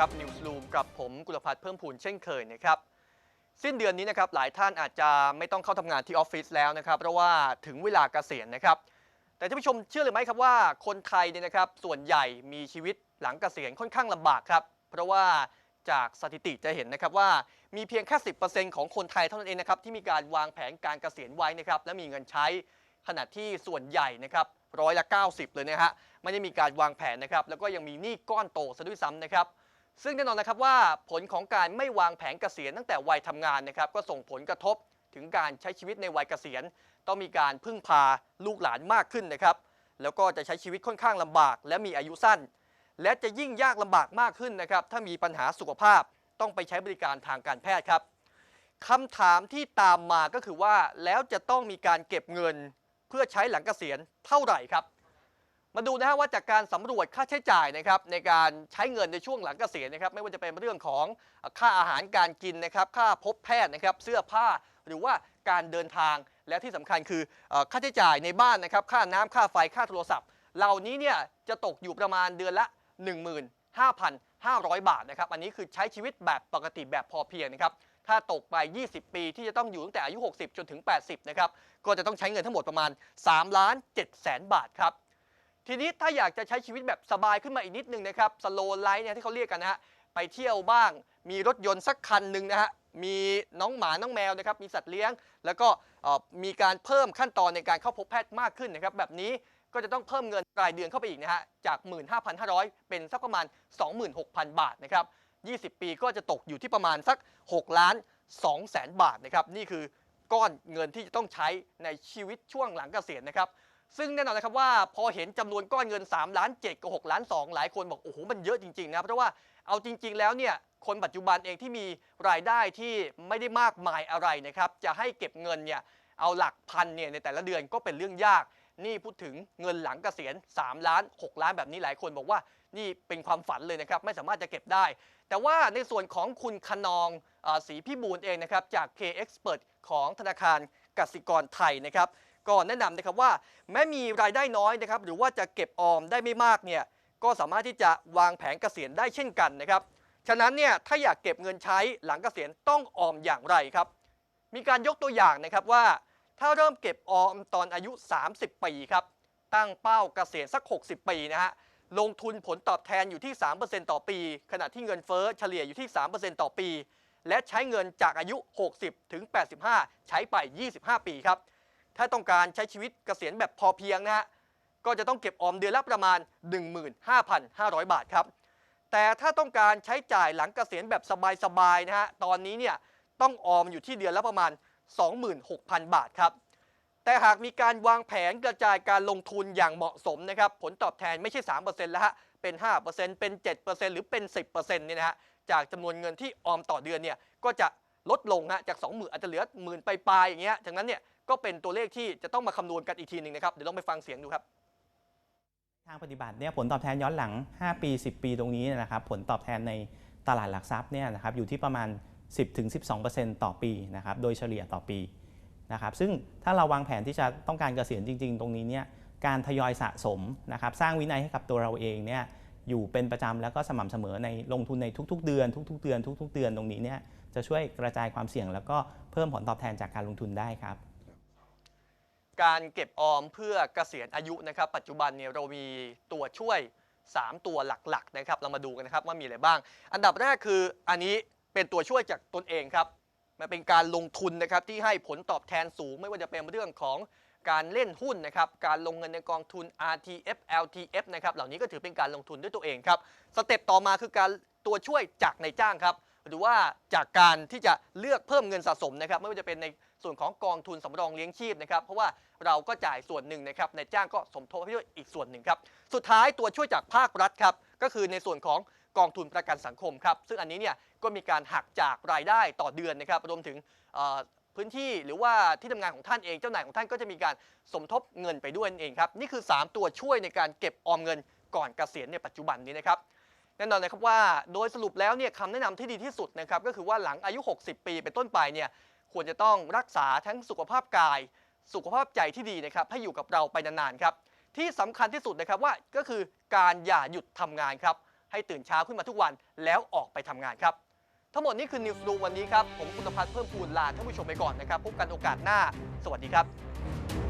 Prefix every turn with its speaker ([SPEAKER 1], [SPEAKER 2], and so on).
[SPEAKER 1] ครับนิวส์ลูมกับผมกุลพัฒน์เพิ่มพูนเช่นเคยนะครับ สิ้นเดือนนี้นะครับหลายท่านอาจจะไม่ต้องเข้าทำงานที่ออฟฟิศแล้วนะครับ เพราะว่าถึงเวลาเกษียณนะครับ แต่ท่านผู้ชมเชื่อหรือไม่ครับว่าคนไทยเนี่ยนะครับส่วนใหญ่มีชีวิตหลังเกษียณค่อนข้างลำบากครับ เพราะว่าจากสถิติจะเห็นนะครับว่ามีเพียงแค่ 10%ของคนไทยเท่านั้นเองนะครับที่มีการวางแผนการเกษียณไว้นะครับและมีเงินใช้ขณะที่ส่วนใหญ่นะครับร้อยละ 90 เลยนะฮะไม่ได้มีการวางแผนนะครับแล้วก็ยังมีหนี้ก้อนโตซะด้วยซ้ำนะครับ ซึ่งแน่นอนนะครับว่าผลของการไม่วางแผนเกษียณตั้งแต่วัยทำงานนะครับก็ส่งผลกระทบถึงการใช้ชีวิตในวัยเกษียณ ต้องมีการพึ่งพาลูกหลานมากขึ้นนะครับ แล้วก็จะใช้ชีวิตค่อนข้างลำบาก และมีอายุสั้น และจะยิ่งยากลำบากมากขึ้นนะครับ ถ้ามีปัญหาสุขภาพต้องไปใช้บริการทางการแพทย์ครับคำถามที่ตามมาก็คือว่าแล้วจะต้องมีการเก็บเงิน เพื่อใช้หลังเกษียณเท่าไหร่ครับ มาดูนะฮะว่าจากการสำรวจค่าใช้จ่ายนะครับในการใช้เงินในช่วงหลังเกษียณนะครับไม่ว่าจะเป็นเรื่องของค่าอาหารการกินนะครับค่าพบแพทย์นะครับเสื้อผ้าหรือว่าการเดินทางและที่สำคัญคือค่าใช้จ่ายในบ้านนะครับค่าน้ำค่าไฟค่าโทรศัพท์ เหล่านี้เนี่ยจะตกอยู่ประมาณเดือนละ 15,500 บาทนะครับอันนี้คือใช้ชีวิตแบบปกติแบบพอเพียงนะครับถ้าตกไป 20 ปีที่จะต้องอยู่ตั้งแต่อายุ 60 จนถึง 80 นะครับ ก็จะต้องใช้เงินทั้งหมดประมาณ3ล้าน7แสนบาทครับ ทีนี้ถ้าอยากจะใช้ชีวิตแบบสบายขึ้นมาอีกนิดนึงนะครับสโลไลฟ์เนี่ยที่เขาเรียกกันนะฮะไปเที่ยวบ้าง มีรถยนต์สักคันหนึ่งนะฮะมีน้องหมาน้องแมวนะครับมีสัตว์เลี้ยง แล้วก็มีการเพิ่มขั้นตอนในการเข้าพบแพทย์มากขึ้นนะครับแบบนี้ก็จะต้องเพิ่มเงินรายเดือนเข้าไปอีกนะฮะจาก 15,500 เป็นสักประมาณ 26,000 บาทนะครับ20 ปีก็จะตกอยู่ที่ประมาณสัก6ล้าน2แสนบาทนะครับนี่คือก้อนเงินที่จะต้องใช้ในชีวิตช่วงหลังเกษียณนะครับ ซึ่งแน่นอนนะครับว่าพอเห็นจำนวนก้อนเงิน3ล้าน7กับ6ล้าน2หลายคนบอกโอ้โหมันเยอะจริงๆนะเพราะว่าเอาจริง ๆ แล้วเนี่ยคนปัจจุบันเองที่มีรายได้ที่ไม่ได้มากมายอะไรนะครับจะให้เก็บเงินเนี่ยเอาหลักพันเนี่ยในแต่ละเดือนก็เป็นเรื่องยาก นี่พูดถึงเงินหลังเกษียณ 3 ล้าน 6 ล้านแบบนี้หลายคนบอกว่านี่เป็นความฝันเลยนะครับไม่สามารถจะเก็บได้ แต่ว่าในส่วนของคุณคนองออศรีพิบูลเองนะครับจาก K Expert ของธนาคารกสิกรไทยนะครับ ก็แนะนำนะครับว่าแม้มีรายได้น้อยนะครับหรือว่าจะเก็บออมได้ไม่มากเนี่ยก็สามารถที่จะวางแผนเกษียณได้เช่นกันนะครับฉะนั้นเนี่ยถ้าอยากเก็บเงินใช้หลังเกษียณต้องออมอย่างไรครับ มีการยกตัวอย่างนะครับว่า ถ้าเริ่มเก็บออมตอนอายุ 30 ปีครับตั้งเป้าเกษียณสัก 60 ปีนะฮะลงทุนผลตอบแทนอยู่ที่ 3%ต่อปี ขณะที่เงินเฟ้อเฉลี่ยอยู่ที่ 3%ต่อปี และใช้เงินจากอายุ 60 ถึง 85 ใช้ไป 25 ปีครับ ถ้าต้องการใช้ชีวิตเกษียณแบบพอเพียงนะฮะก็จะต้องเก็บออมเดือนละประมาณ 15,500 บาทครับ แต่ถ้าต้องการใช้จ่ายหลังเกษียณแบบสบายๆนะฮะตอนนี้เนี่ยต้องออมอยู่ที่เดือนละประมาณ 26,000 บาทครับแต่หากมีการวางแผนกระจายการลงทุนอย่างเหมาะสมนะครับผลตอบแทนไม่ใช่ 3%แล้วฮะเป็น 5%เป็น 7%หรือเป็น 10%เนี่ยนะฮะจากจำนวนเงินที่ออมต่อเดือนเนี่ยก็จะลดลงฮะจาก 20,000อาจจะเหลือหมื่นไปลายอย่างเงี้ยจากนั้นเนี่ย ก็เป็นตัวเลขที่จะต้องมาคำนวณกันอีกทีหนึ่งนะครับ เดี๋ยวลองไปฟังเสียงดูครับ
[SPEAKER 2] ทางปฏิบัติเนี่ยผลตอบแทนย้อนหลัง 5 ปี 10 ปีตรงนี้นะครับผลตอบแทนในตลาดหลักทรัพย์เนี่ยนะครับอยู่ที่ประมาณ 10-12%ต่อปีนะครับโดยเฉลี่ยต่อปีนะครับซึ่งถ้าเราวางแผนที่จะต้องการเกษียณจริง ๆ ตรงนี้เนี่ยการทยอยสะสมนะครับสร้างวินัยให้กับตัวเราเองเนี่ยอยู่เป็นประจำแล้วก็สม่ำเสมอในลงทุนในทุก ๆ เดือน ทุก ๆ เดือน ทุก ๆ เดือนตรงนี้เนี่ยจะช่วยกระจายความเสี่ยง แล้วก็เพิ่มผลตอบแทนจากการลงทุนได้ครับ
[SPEAKER 1] การเก็บออมเพื่อเกษียณอายุนะครับ ปัจจุบันเนี่ยเรามีตัวช่วย 3 ตัวหลักๆนะครับ เรามาดูกันนะครับว่ามีอะไรบ้าง อันดับแรกคืออันนี้เป็นตัวช่วยจากตนเองครับ มันเป็นการลงทุนนะครับที่ให้ผลตอบแทนสูง ไม่ว่าจะเป็นเรื่องของการเล่นหุ้นนะครับ การลงเงินในกองทุน RTF LTF นะครับ เหล่านี้ก็ถือเป็นการลงทุนด้วยตัวเองครับ สเต็ปต่อมาคือการตัวช่วยจากนายจ้างครับ หรือว่าจากการที่จะเลือกเพิ่มเงินสะสมนะครับ ไม่ว่าจะเป็นในส่วนของกองทุนสำรองเลี้ยงชีพนะครับ เพราะว่าเราก็จ่ายส่วนหนึ่งนะครับในจ้างก็สมทบให้ด้วยอีกส่วนหนึ่งครับ สุดท้ายตัวช่วยจากภาครัฐครับ ก็คือในส่วนของกองทุนประกันสังคมครับ ซึ่งอันนี้เนี่ยก็มีการหักจากรายได้ต่อเดือนนะครับ รวมถึงพื้นที่หรือว่าที่ทำงานของท่านเองเจ้านายของท่านก็จะมีการสมทบเงินไปด้วยเองครับ นี่คือ 3 ตัวช่วยในการเก็บออมเงินก่อนเกษียณในปัจจุบันนี้นะครับ แน่นอนนะครับว่าโดยสรุปแล้วเนี่ยคำแนะนำที่ดีที่สุดนะครับก็คือว่าหลังอายุ 60 ปีเป็นต้นไปเนี่ยควรจะต้องรักษาทั้งสุขภาพกาย สุขภาพใจที่ดีนะครับให้อยู่กับเราไปนานๆครับที่สำคัญที่สุดนะครับว่าก็คือการอย่าหยุดทำงานครับให้ตื่นเช้าขึ้นมาทุกวันแล้วออกไปทำงานครับทั้งหมดนี้คือ News Room วันนี้ครับผมคุณพัฒน์เพิ่มพูนลาท่านผู้ชมไปก่อนนะครับพบกันโอกาสหน้า สวัสดีครับ